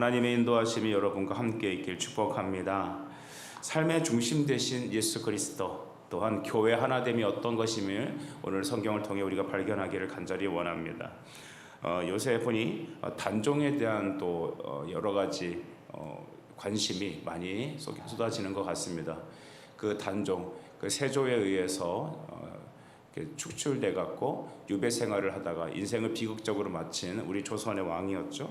하나님의 인도하심이 여러분과 함께 있길 축복합니다. 삶의 중심 되신 예수 그리스도 또한 교회 하나됨이 어떤 것임을 오늘 성경을 통해 우리가 발견하기를 간절히 원합니다. 어, 요새 보니 어, 단종에 대한 또 어, 여러 가지 어, 관심이 많이 쏟- 쏟아지는 것 같습니다. 그 단종, 그 세조에 의해서 어, 축출돼 갖고 유배 생활을 하다가 인생을 비극적으로 마친 우리 조선의 왕이었죠.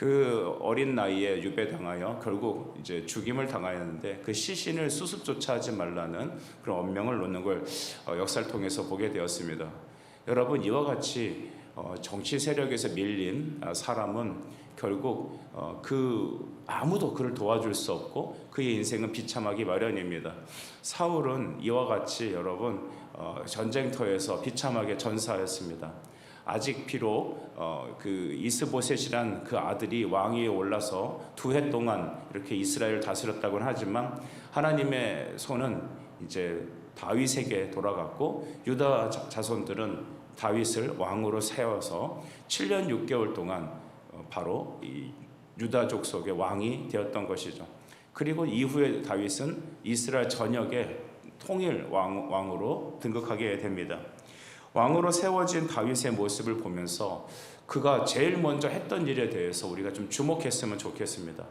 그 어린 나이에 유배당하여 결국 이제 죽임을 당하였는데 그 시신을 수습조차 하지 말라는 그런 언명을 놓는 걸 어, 역사를 통해서 보게 되었습니다. 여러분 이와 같이 어, 정치 세력에서 밀린 아, 사람은 결국 어, 그 아무도 그를 도와줄 수 없고 그의 인생은 비참하기 마련입니다. 사울은 이와 같이 여러분 어, 전쟁터에서 비참하게 전사하였습니다. 아직 비록 어, 그 이스보셋이란 그 아들이 왕위에 올라서 두 해 동안 이렇게 이스라엘을 다스렸다고는 하지만 하나님의 손은 이제 다윗에게 돌아갔고 유다 자- 자손들은 다윗을 왕으로 세워서 7년 6개월 동안 어, 바로 이 유다족 속의 왕이 되었던 것이죠. 그리고 이후에 다윗은 이스라엘 전역의 통일 왕, 왕으로 등극하게 됩니다. 왕으로 세워진 다윗의 모습을 보면서 그가 제일 먼저 했던 일에 대해서 우리가 좀 주목했으면 좋겠습니다.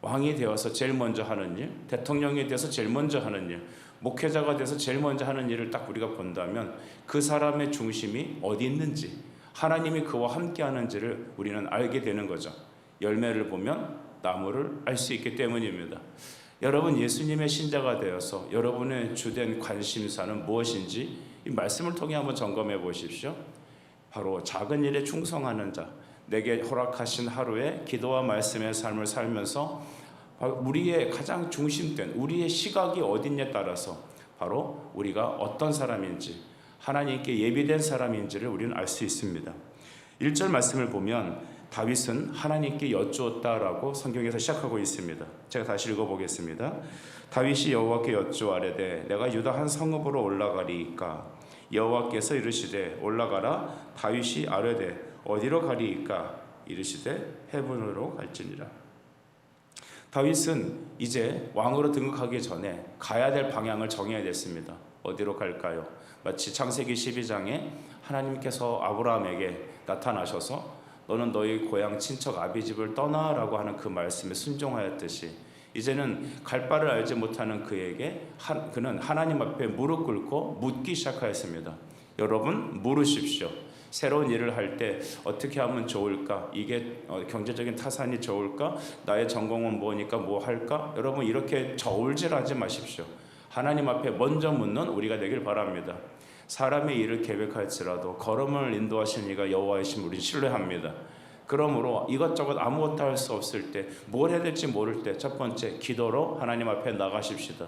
왕이 되어서 제일 먼저 하는 일, 대통령이 되어서 제일 먼저 하는 일, 목회자가 돼서 제일 먼저 하는 일을 딱 우리가 본다면 그 사람의 중심이 어디 있는지, 하나님이 그와 함께 하는지를 우리는 알게 되는 거죠. 열매를 보면 나무를 알 수 있기 때문입니다. 여러분 예수님의 신자가 되어서 여러분의 주된 관심사는 무엇인지 이 말씀을 통해 한번 점검해 보십시오. 바로 작은 일에 충성하는 자, 내게 허락하신 하루에 기도와 말씀의 삶을 살면서 우리의 가장 중심된 우리의 시각이 어딨냐에 따라서 바로 우리가 어떤 사람인지 하나님께 예비된 사람인지를 우리는 알 수 있습니다. 1절 말씀을 보면 다윗은 하나님께 여쭈었다라고 성경에서 시작하고 있습니다. 제가 다시 읽어 보겠습니다. 다윗이 여호와께 여쭈아래되 내가 유다 한 성읍으로 올라가리이까 여호와께서 이르시되 올라가라 다윗이 아뢰되 어디로 가리이까 이르시되 헤븐으로 갈지니라. 다윗은 이제 왕으로 등극하기 전에 가야 될 방향을 정해야 됐습니다. 어디로 갈까요? 마치 창세기 12장에 하나님께서 아브라함에게 나타나셔서 너는 너희 고향 친척 아비 집을 떠나라고 하는 그 말씀에 순종하였듯이 이제는 갈 바를 알지 못하는 그에게 한, 그는 하나님 앞에 무릎 꿇고 묻기 시작하였습니다. 여러분 물으십시오. 새로운 일을 할 때 어떻게 하면 좋을까? 이게 어, 경제적인 타산이 좋을까? 나의 전공은 뭐니까 뭐 할까? 여러분 이렇게 저울질하지 마십시오. 하나님 앞에 먼저 묻는 우리가 되길 바랍니다. 사람의 일을 계획할지라도 걸음을 인도하시는 이가 여호와이신 우리 신뢰합니다. 그러므로 이것저것 아무것도 할 수 없을 때 뭘 해야 될지 모를 때 첫 번째 기도로 하나님 앞에 나가십시다.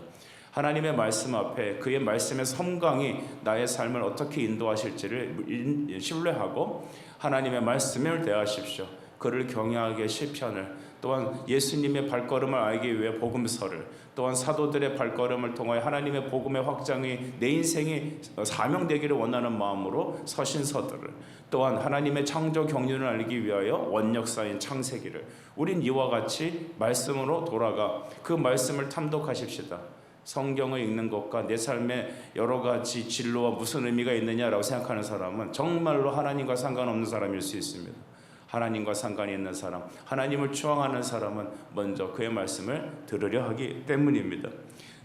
하나님의 말씀 앞에 그의 말씀의 섬광이 나의 삶을 어떻게 인도하실지를 인- 신뢰하고 하나님의 말씀을 대하십시오. 그를 경외하게 시편을 또한 예수님의 발걸음을 알기 위해 복음서를 또한 사도들의 발걸음을 통하여 하나님의 복음의 확장이 내 인생이 사명되기를 원하는 마음으로 서신서들을 또한 하나님의 창조 경륜을 알기 위하여 원역사인 창세기를 우린 이와 같이 말씀으로 돌아가 그 말씀을 탐독하십시다. 성경을 읽는 것과 내 삶의 여러 가지 진로와 무슨 의미가 있느냐라고 생각하는 사람은 정말로 하나님과 상관없는 사람일 수 있습니다. 하나님과 상관이 있는 사람, 하나님을 추앙하는 사람은 먼저 그의 말씀을 들으려 하기 때문입니다.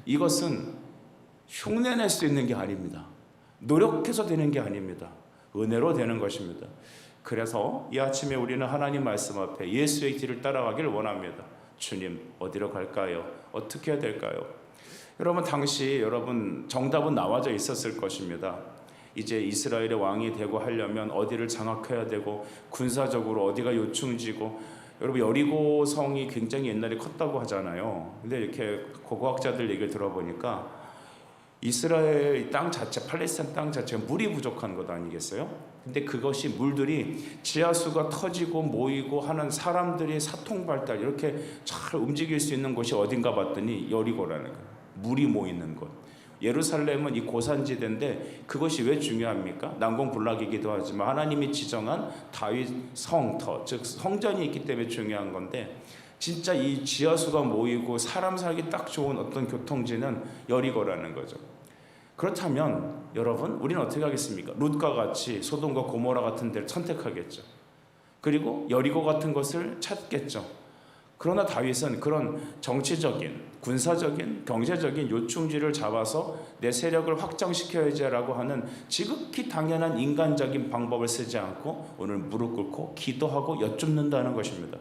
이것은 흉내낼 수 있는 게 아닙니다. 노력해서 되는 게 아닙니다. 은혜로 되는 것입니다. 그래서 이 아침에 우리는 하나님 말씀 앞에 예수의 길을 따라가길 원합니다. 주님, 어디로 갈까요? 어떻게 해야 될까요? 여러분, 당시 여러분 정답은 나와져 있었을 것입니다. 이제 이스라엘의 왕이 되고 하려면 어디를 장악해야 되고 군사적으로 어디가 요충지고 여러분 여리고 성이 굉장히 옛날에 컸다고 하잖아요. 근데 이렇게 고고학자들 얘기를 들어보니까 이스라엘 땅 자체, 팔레스타인 땅 자체가 물이 부족한 것 아니겠어요? 근데 그것이 물들이 지하수가 터지고 모이고 하는 사람들이 사통 발달 이렇게 잘 움직일 수 있는 곳이 어딘가 봤더니 여리고라는 거예요. 물이 모이는 곳. 예루살렘은 이 고산지대인데 그것이 왜 중요합니까? 난공불락이기도 하지만 하나님이 지정한 다윗 성터 즉 성전이 있기 때문에 중요한 건데 진짜 이 지하수가 모이고 사람 살기 딱 좋은 어떤 교통지는 여리고라는 거죠. 그렇다면 여러분 우리는 어떻게 하겠습니까? 룻과 같이 소돔과 고모라 같은 데를 선택하겠죠. 그리고 여리고 같은 것을 찾겠죠. 그러나 다윗은 그런 정치적인, 군사적인, 경제적인 요충지를 잡아서 내 세력을 확장시켜야지라고 하는 지극히 당연한 인간적인 방법을 쓰지 않고 오늘 무릎 꿇고 기도하고 여쭙는다는 것입니다.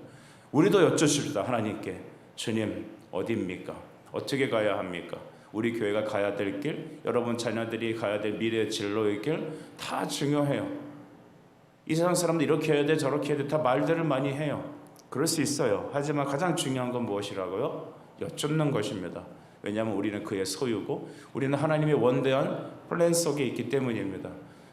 우리도 여쭙습니다. 하나님께 주님 어디입니까? 어떻게 가야 합니까? 우리 교회가 가야 될 길, 여러분 자녀들이 가야 될 미래 진로의 길 다 중요해요. 이 세상 사람들 이렇게 해야 돼 저렇게 해야 돼 다 말들을 많이 해요. 그럴 수 있어요. 하지만 가장 중요한 건 무엇이라고요? 여쭙는 것입니다. 왜냐하면 우리는 그의 소유고 우리는 하나님의 원대한 플랜 속에 있기 때문입니다.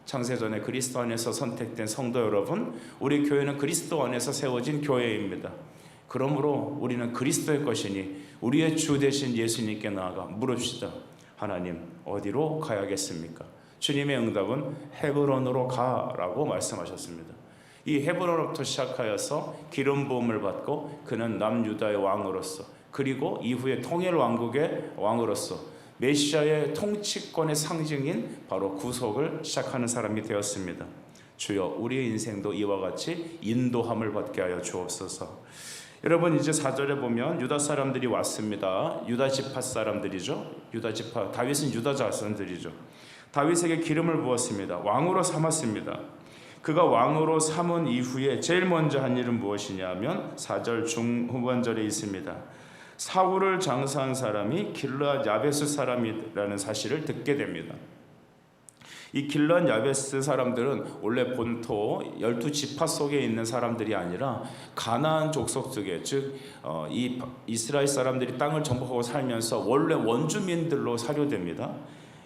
창세전에 그리스도 안에서 선택된 성도 여러분, 우리 교회는 그리스도 안에서 세워진 교회입니다. 그러므로 우리는 그리스도의 것이니 우리의 주 되신 예수님께 나아가 물읍시다. 하나님 어디로 가야겠습니까? 주님의 응답은 헤브론으로 가라고 말씀하셨습니다. 이 헤브론부터 시작하여서 기름 부음을 받고 그는 남유다의 왕으로서 그리고 이후에 통일 왕국의 왕으로서 메시아의 통치권의 상징인 바로 구속을 시작하는 사람이 되었습니다. 주여 우리의 인생도 이와 같이 인도함을 받게 하여 주옵소서. 여러분 이제 4절에 보면 유다 사람들이 왔습니다. 유다 지파 사람들이죠. 유다 지파 다윗은 유다 자손들이죠. 다윗에게 기름을 부었습니다. 왕으로 삼았습니다. 그가 왕으로 삼은 이후에 제일 먼저 한 일은 무엇이냐면 4절 중후반절에 있습니다. 사울을 장사한 사람이 길르앗 야베스 사람이라는 사실을 듣게 됩니다. 이 길르앗 야베스 사람들은 원래 본토 열두 지파 속에 있는 사람들이 아니라 가나안 족속 속에 즉이 어, 이스라엘 사람들이 땅을 정복하고 살면서 원래 원주민들로 사료됩니다.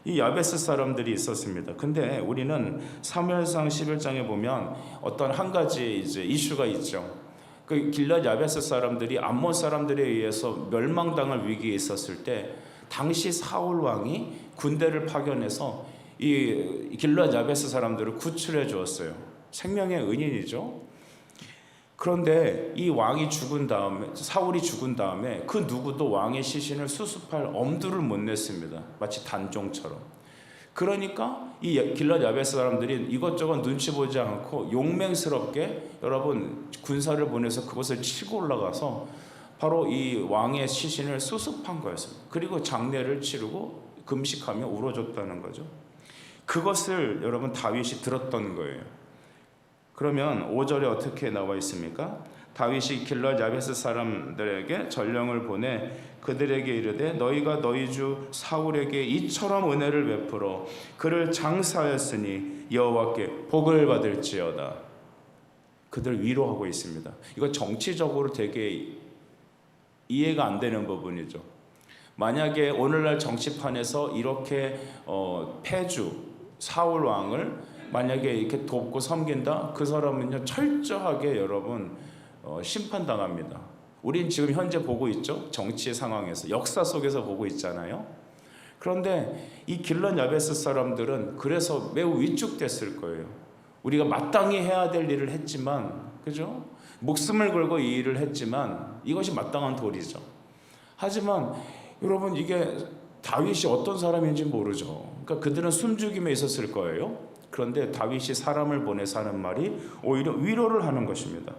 이 야베스 사람들이 있었습니다. 근데 우리는 사무엘상 11장에 보면 어떤 한 가지 이제 이슈가 있죠. 그 길랏 야베스 사람들이 암몬 사람들에 의해서 멸망당할 위기에 있었을 때 당시 사울 왕이 군대를 파견해서 이 길랏 야베스 사람들을 구출해 주었어요. 생명의 은인이죠. 그런데 이 왕이 죽은 다음에 사울이 죽은 다음에 그 누구도 왕의 시신을 수습할 엄두를 못 냈습니다. 마치 단종처럼. 그러니까 이 길랏 야베스 사람들이 이것저것 눈치 보지 않고 용맹스럽게 여러분 군사를 보내서 그것을 치고 올라가서 바로 이 왕의 시신을 수습한 거였습니다. 그리고 장례를 치르고 금식하며 울어줬다는 거죠. 그것을 여러분 다윗이 들었던 거예요. 그러면 5절에 어떻게 나와 있습니까? 다윗이 길러 야베스 사람들에게 전령을 보내 그들에게 이르되 너희가 너희 주 사울에게 이처럼 은혜를 베풀어 그를 장사하였으니 여호와께 복을 받을지어다. 그들 위로하고 있습니다. 이거 정치적으로 되게 이해가 안 되는 부분이죠. 만약에 오늘날 정치판에서 이렇게 어, 패주 사울 왕을 만약에 이렇게 돕고 섬긴다 그 사람은요 철저하게 여러분 어, 심판당합니다. 우린 지금 현재 보고 있죠 정치의 상황에서 역사 속에서 보고 있잖아요. 그런데 이 길런 야베스 사람들은 그래서 매우 위축됐을 거예요. 우리가 마땅히 해야 될 일을 했지만 그죠? 목숨을 걸고 이 일을 했지만 이것이 마땅한 도리죠. 하지만 여러분 이게 다윗이 어떤 사람인지 모르죠. 그러니까 그들은 숨죽임에 있었을 거예요. 그런데 다윗이 사람을 보내서 하는 말이 오히려 위로를 하는 것입니다.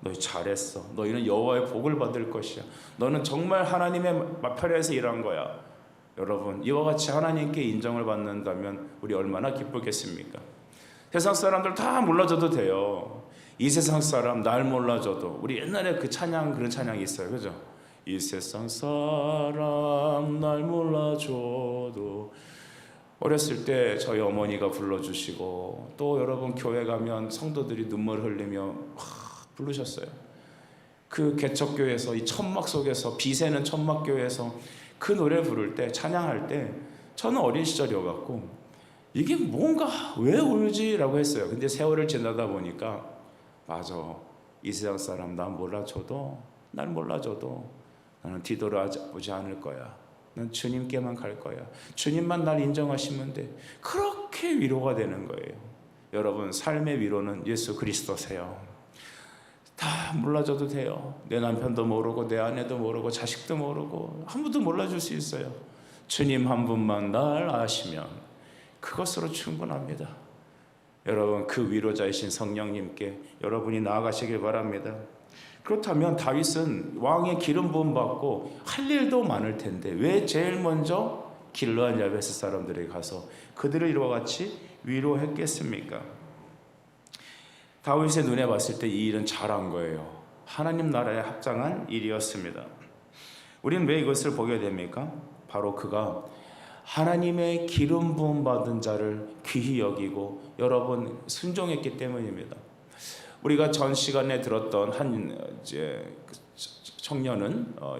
너희 잘했어. 너희는 여호와의 복을 받을 것이야. 너는 정말 하나님의 편에서 일한 거야. 여러분 이와 같이 하나님께 인정을 받는다면 우리 얼마나 기쁘겠습니까? 세상 사람들 다 몰라줘도 돼요. 이 세상 사람 날 몰라줘도 우리 옛날에 그 찬양 그런 찬양이 있어요, 그죠? 이 세상 사람 날 몰라줘도 어렸을 때 저희 어머니가 불러주시고 또 여러분 교회 가면 성도들이 눈물 흘리며 와, 부르셨어요. 그 개척교회에서 이 천막 속에서 비세는 천막교회에서 그 노래 부를 때 찬양할 때 저는 어린 시절이어갖고 이게 뭔가 왜 울지라고 했어요. 근데 세월을 지나다 보니까 맞아 이 세상 사람 난 몰라줘도 날 몰라줘도 나는 뒤돌아보지 않을 거야. 난 주님께만 갈 거야. 주님만 날 인정하시면 돼. 그렇게 위로가 되는 거예요. 여러분, 삶의 위로는 예수 그리스도세요. 다 몰라줘도 돼요. 내 남편도 모르고, 내 아내도 모르고, 자식도 모르고, 아무도 몰라줄 수 있어요. 주님 한 분만 날 아시면 그것으로 충분합니다. 여러분, 그 위로자이신 성령님께 여러분이 나아가시길 바랍니다. 그렇다면 다윗은 왕의 기름 부음 받고 할 일도 많을 텐데 왜 제일 먼저 길러한 야베스 사람들에게 가서 그들을 이와 같이 위로했겠습니까? 다윗의 눈에 봤을 때 이 일은 잘한 거예요. 하나님 나라에 합당한 일이었습니다. 우리는 왜 이것을 보게 됩니까? 바로 그가 하나님의 기름 부음 받은 자를 귀히 여기고 여러분 순종했기 때문입니다. 우리가 전 시간에 들었던 한 이제 그 청년은 어,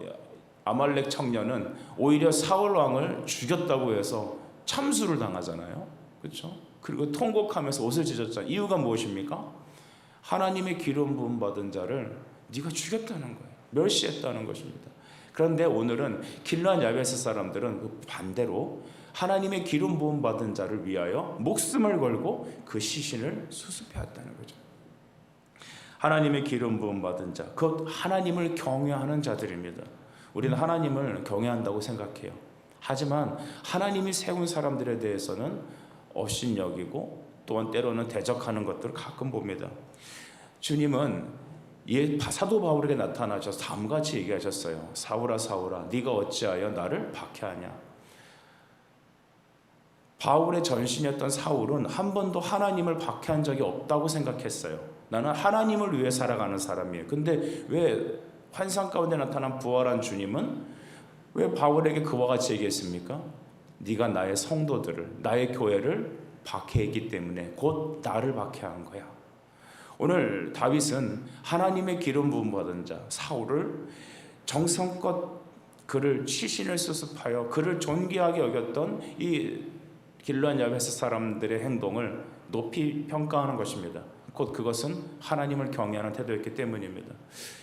아말렉 청년은 오히려 사울 왕을 죽였다고 해서 참수를 당하잖아요. 그렇죠? 그리고 통곡하면서 옷을 찢었잖아요. 이유가 무엇입니까? 하나님의 기름 부음 받은 자를 네가 죽였다는 거예요. 멸시했다는 것입니다. 그런데 오늘은 길란 야베스 사람들은 그 반대로 하나님의 기름 부음 받은 자를 위하여 목숨을 걸고 그 시신을 수습해왔다는 거죠. 하나님의 기름 부음 받은 자, 곧 하나님을 경외하는 자들입니다. 우리는 하나님을 경외한다고 생각해요. 하지만 하나님이 세운 사람들에 대해서는 업신여기고 또한 때로는 대적하는 것들을 가끔 봅니다. 주님은 예, 사도 바울에게 나타나셔서 다음같이 얘기하셨어요. 사울아 사울아 네가 어찌하여 나를 박해하냐. 바울의 전신이었던 사울은 한 번도 하나님을 박해한 적이 없다고 생각했어요. 나는 하나님을 위해 살아가는 사람이에요. 근데 왜 환상 가운데 나타난 부활한 주님은 왜 바울에게 그와 같이 얘기했습니까? 네가 나의 성도들을 나의 교회를 박해했기 때문에 곧 나를 박해한 거야. 오늘 다윗은 하나님의 기름 부음 받은 자 사울을 정성껏 그를 시신을 수습하여 그를 존귀하게 여겼던 이 길르한 야베스 사람들의 행동을 높이 평가하는 것입니다. 곧 그것은 하나님을 경외하는 태도였기 때문입니다.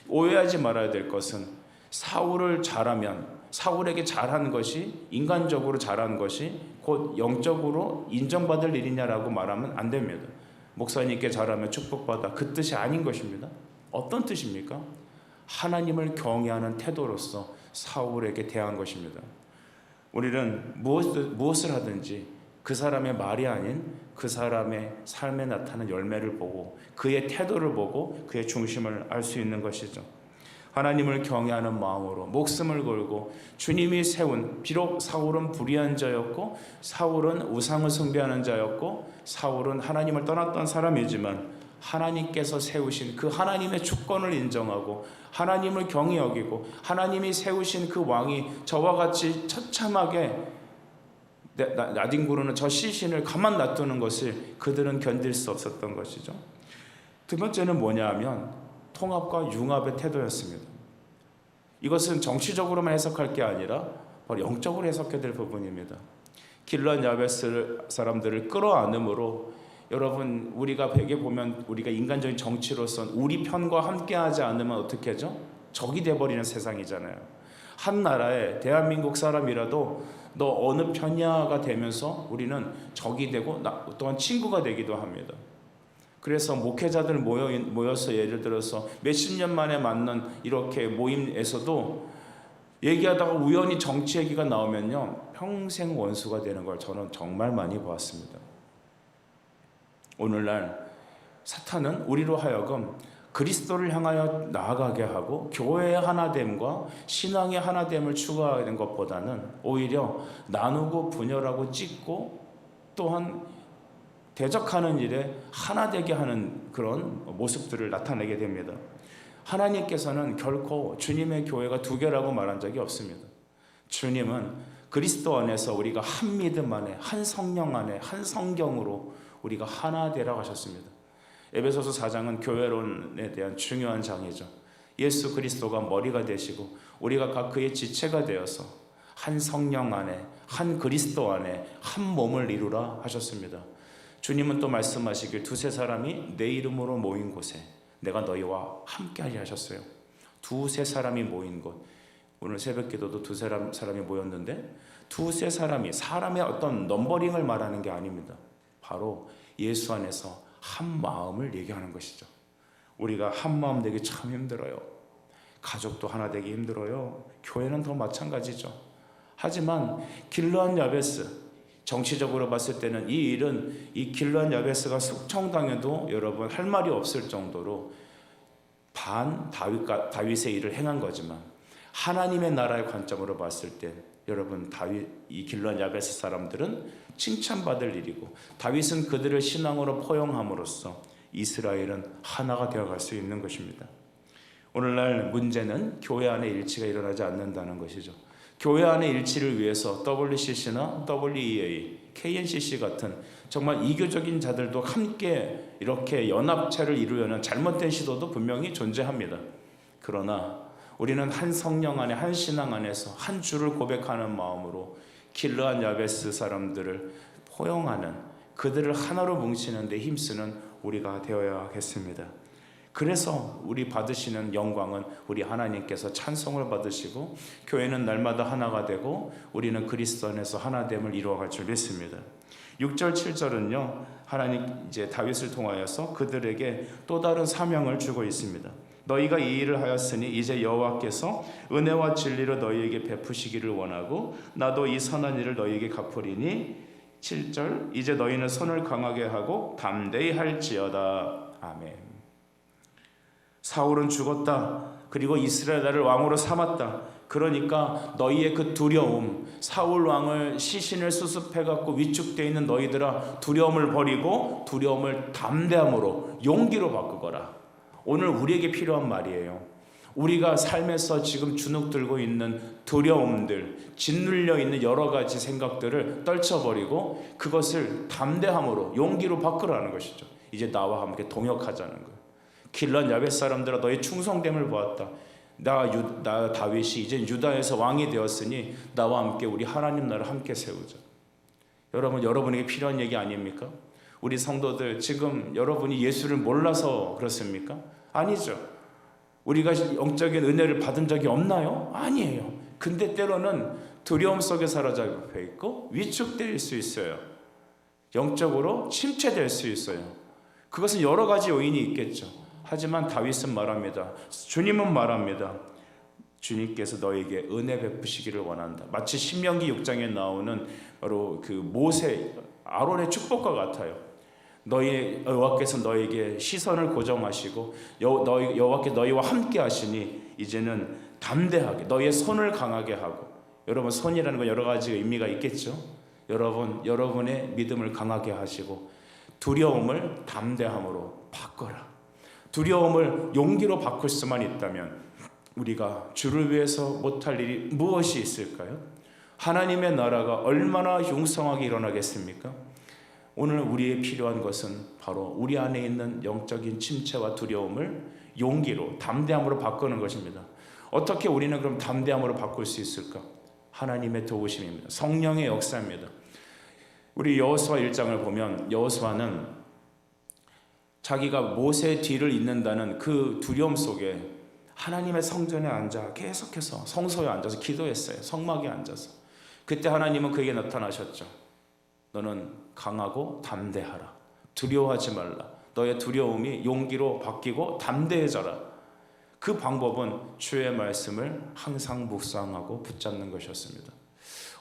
오해하지 말아야 될 것은 사울을 잘하면 사울에게 잘한 것이 인간적으로 잘한 것이 곧 영적으로 인정받을 일이냐라고 말하면 안 됩니다. 목사님께 잘하면 축복받아 그 뜻이 아닌 것입니다. 어떤 뜻입니까? 하나님을 경외하는 태도로서 사울에게 대한 것입니다. 우리는 무엇을, 하든지 그 사람의 말이 아닌 그 사람의 삶에 나타난 열매를 보고 그의 태도를 보고 그의 중심을 알 수 있는 것이죠. 하나님을 경외하는 마음으로 목숨을 걸고 주님이 세운 비록 사울은 불의한 자였고 사울은 우상을 숭배하는 자였고 사울은 하나님을 떠났던 사람이지만 하나님께서 세우신 그 하나님의 주권을 인정하고 하나님을 경히 여기고 하나님이 세우신 그 왕이 저와 같이 처참하게 나딘 구르는 저 시신을 가만 놔두는 것을 그들은 견딜 수 없었던 것이죠. 두 번째는 뭐냐 하면 통합과 융합의 태도였습니다. 이것은 정치적으로만 해석할 게 아니라 바로 영적으로 해석해야 될 부분입니다. 길란 야베스 사람들을 끌어안음으로 여러분 우리가 베개 보면 우리가 인간적인 정치로선 우리 편과 함께하지 않으면 어떻게 하죠? 적이 돼버리는 세상이잖아요. 한 나라에 대한민국 사람이라도 너 어느 편이야가 되면서 우리는 적이 되고 또한 친구가 되기도 합니다. 그래서 목회자들 모여, 모여서 예를 들어서 몇십 년 만에 만난 이렇게 모임에서도 얘기하다가 우연히 정치 얘기가 나오면요 평생 원수가 되는 걸 저는 정말 많이 보았습니다. 오늘날 사탄은 우리로 하여금 그리스도를 향하여 나아가게 하고 교회의 하나됨과 신앙의 하나됨을 추구하는 것보다는 오히려 나누고 분열하고 찢고 또한 대적하는 일에 하나 되게 하는 그런 모습들을 나타내게 됩니다. 하나님께서는 결코 주님의 교회가 두 개라고 말한 적이 없습니다. 주님은 그리스도 안에서 우리가 한 믿음 안에, 한 성령 안에, 한 성경으로 우리가 하나 되라고 하셨습니다. 에베소서 4장은 교회론에 대한 중요한 장이죠. 예수 그리스도가 머리가 되시고 우리가 각 그의 지체가 되어서 한 성령 안에, 한 그리스도 안에 한 몸을 이루라 하셨습니다. 주님은 또 말씀하시길 두세 사람이 내 이름으로 모인 곳에 내가 너희와 함께 하리 하셨어요. 두세 사람이 모인 곳. 오늘 새벽 기도도 두 사람, 사람이 모였는데 두세 사람이 사람의 어떤 넘버링을 말하는 게 아닙니다. 바로 예수 안에서 한 마음을 얘기하는 것이죠. 우리가 한 마음 되기 참 힘들어요. 가족도 하나 되기 힘들어요. 교회는 더 마찬가지죠. 하지만 길르한 야베스 정치적으로 봤을 때는 이 일은 이 길르한 야베스가 숙청당해도 여러분 할 말이 없을 정도로 반 다윗과 다윗의 일을 행한 거지만 하나님의 나라의 관점으로 봤을 때 여러분 다윗 이 길르한 야베스 사람들은 칭찬받을 일이고 다윗은 그들을 신앙으로 포용함으로써 이스라엘은 하나가 되어갈 수 있는 것입니다. 오늘날 문제는 교회 안에 일치가 일어나지 않는다는 것이죠. 교회 안의 일치를 위해서 WCC나 WEA, KNCC 같은 정말 이교적인 자들도 함께 이렇게 연합체를 이루려는 잘못된 시도도 분명히 존재합니다. 그러나 우리는 한 성령 안에 한 신앙 안에서 한 주를 고백하는 마음으로 길르한 야베스 사람들을 포용하는 그들을 하나로 뭉치는 데 힘쓰는 우리가 되어야겠습니다. 그래서 우리 받으시는 영광은 우리 하나님께서 찬송을 받으시고 교회는 날마다 하나가 되고 우리는 그리스도 안에서 하나됨을 이루어갈 줄 믿습니다. 6절 7절은요. 하나님 이제 다윗을 통하여서 그들에게 또 다른 사명을 주고 있습니다. 너희가 이 일을 하였으니 이제 여호와께서 은혜와 진리로 너희에게 베푸시기를 원하고 나도 이 선한 일을 너희에게 갚으리니 7절 이제 너희는 손을 강하게 하고 담대히 할지어다. 아멘. 사울은 죽었다. 그리고 이스라엘 나라를 왕으로 삼았다. 그러니까 너희의 그 두려움, 사울 왕을 시신을 수습해 갖고 위축되어 있는 너희들아 두려움을 버리고 두려움을 담대함으로 용기로 바꾸거라. 오늘 우리에게 필요한 말이에요. 우리가 삶에서 지금 주눅 들고 있는 두려움들, 짓눌려 있는 여러 가지 생각들을 떨쳐버리고 그것을 담대함으로 용기로 바꾸라는 것이죠. 이제 나와 함께 동역하자는 거예요. 길란 야벳 사람들아 너의 충성됨을 보았다. 나, 유, 나 다윗이 이제 유다에서 왕이 되었으니 나와 함께 우리 하나님 나라 함께 세우자. 여러분 여러분에게 필요한 얘기 아닙니까? 우리 성도들 지금 여러분이 예수를 몰라서 그렇습니까? 아니죠. 우리가 영적인 은혜를 받은 적이 없나요? 아니에요. 근데 때로는 두려움 속에 사로잡혀 있고 위축될 수 있어요. 영적으로 침체될 수 있어요. 그것은 여러 가지 요인이 있겠죠. 하지만 다윗은 말합니다. 주님은 말합니다. 주님께서 너에게 은혜 베푸시기를 원한다. 마치 신명기 6장에 나오는 바로 그 모세 아론의 축복과 같아요. 너희 여호와께서 너에게 시선을 고정하시고 여, 너희 여호와께 너희와 함께 하시니 이제는 담대하게 너희의 손을 강하게 하고 여러분 손이라는 건 여러 가지 의미가 있겠죠. 여러분 여러분의 믿음을 강하게 하시고 두려움을 담대함으로 바꿔라. 두려움을 용기로 바꿀 수만 있다면 우리가 주를 위해서 못할 일이 무엇이 있을까요? 하나님의 나라가 얼마나 융성하게 일어나겠습니까? 오늘 우리의 필요한 것은 바로 우리 안에 있는 영적인 침체와 두려움을 용기로 담대함으로 바꾸는 것입니다. 어떻게 우리는 그럼 담대함으로 바꿀 수 있을까? 하나님의 도우심입니다. 성령의 역사입니다. 우리 여호수아 1장을 보면 여호수아는 자기가 모세 뒤를 잇는다는 그 두려움 속에 하나님의 성전에 앉아 계속해서 성소에 앉아서 기도했어요. 성막에 앉아서. 그때 하나님은 그에게 나타나셨죠. 너는 강하고 담대하라. 두려워하지 말라. 너의 두려움이 용기로 바뀌고 담대해져라. 그 방법은 주의 말씀을 항상 묵상하고 붙잡는 것이었습니다.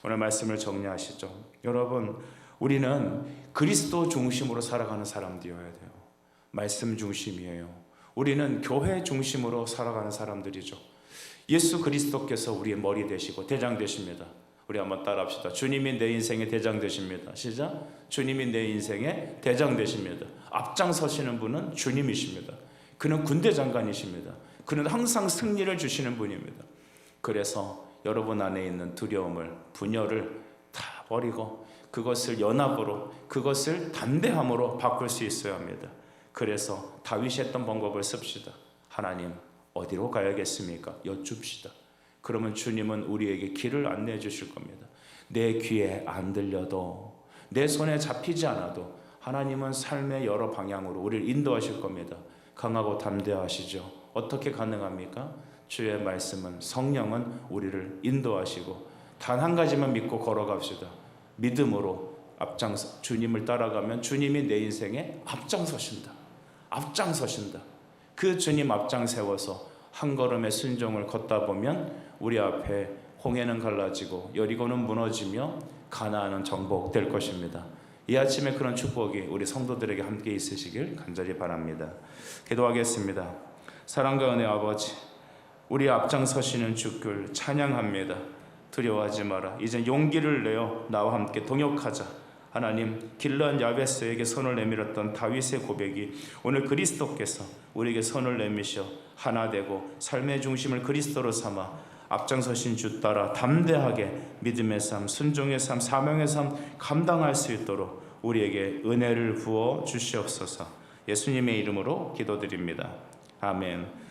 오늘 말씀을 정리하시죠. 여러분, 우리는 그리스도 중심으로 살아가는 사람들이어야 돼요. 말씀 중심이에요. 우리는 교회 중심으로 살아가는 사람들이죠. 예수 그리스도께서 우리의 머리 되시고 대장 되십니다. 우리 한번 따라합시다. 주님이 내 인생의 대장 되십니다. 시작. 주님이 내 인생의 대장 되십니다. 앞장서시는 분은 주님이십니다. 그는 군대 장관이십니다. 그는 항상 승리를 주시는 분입니다. 그래서 여러분 안에 있는 두려움을, 분열을 다 버리고 그것을 연합으로, 그것을 담대함으로 바꿀 수 있어야 합니다. 그래서 다윗이 했던 방법을 씁시다. 하나님, 어디로 가야겠습니까? 여쭙시다. 그러면 주님은 우리에게 길을 안내해 주실 겁니다. 내 귀에 안 들려도 내 손에 잡히지 않아도 하나님은 삶의 여러 방향으로 우리를 인도하실 겁니다. 강하고 담대하시죠. 어떻게 가능합니까? 주의 말씀은 성령은 우리를 인도하시고 단 한 가지만 믿고 걸어갑시다. 믿음으로 앞장서 주님을 따라가면 주님이 내 인생에 앞장서신다. 앞장서신다. 그 주님 앞장 세워서 한 걸음의 순종을 걷다 보면 우리 앞에 홍해는 갈라지고 여리고는 무너지며 가나안은 정복될 것입니다. 이 아침에 그런 축복이 우리 성도들에게 함께 있으시길 간절히 바랍니다. 기도하겠습니다. 사랑과 은혜 아버지, 우리 앞장서시는 주를 찬양합니다. 두려워하지 마라. 이제 용기를 내어 나와 함께 동역하자. 하나님 길란 야베스에게 손을 내밀었던 다윗의 고백이 오늘 그리스도께서 우리에게 손을 내미셔 하나 되고 삶의 중심을 그리스도로 삼아 앞장서신 주 따라 담대하게 믿음의 삶, 순종의 삶, 사명의 삶 감당할 수 있도록 우리에게 은혜를 부어 주시옵소서. 예수님의 이름으로 기도드립니다. 아멘.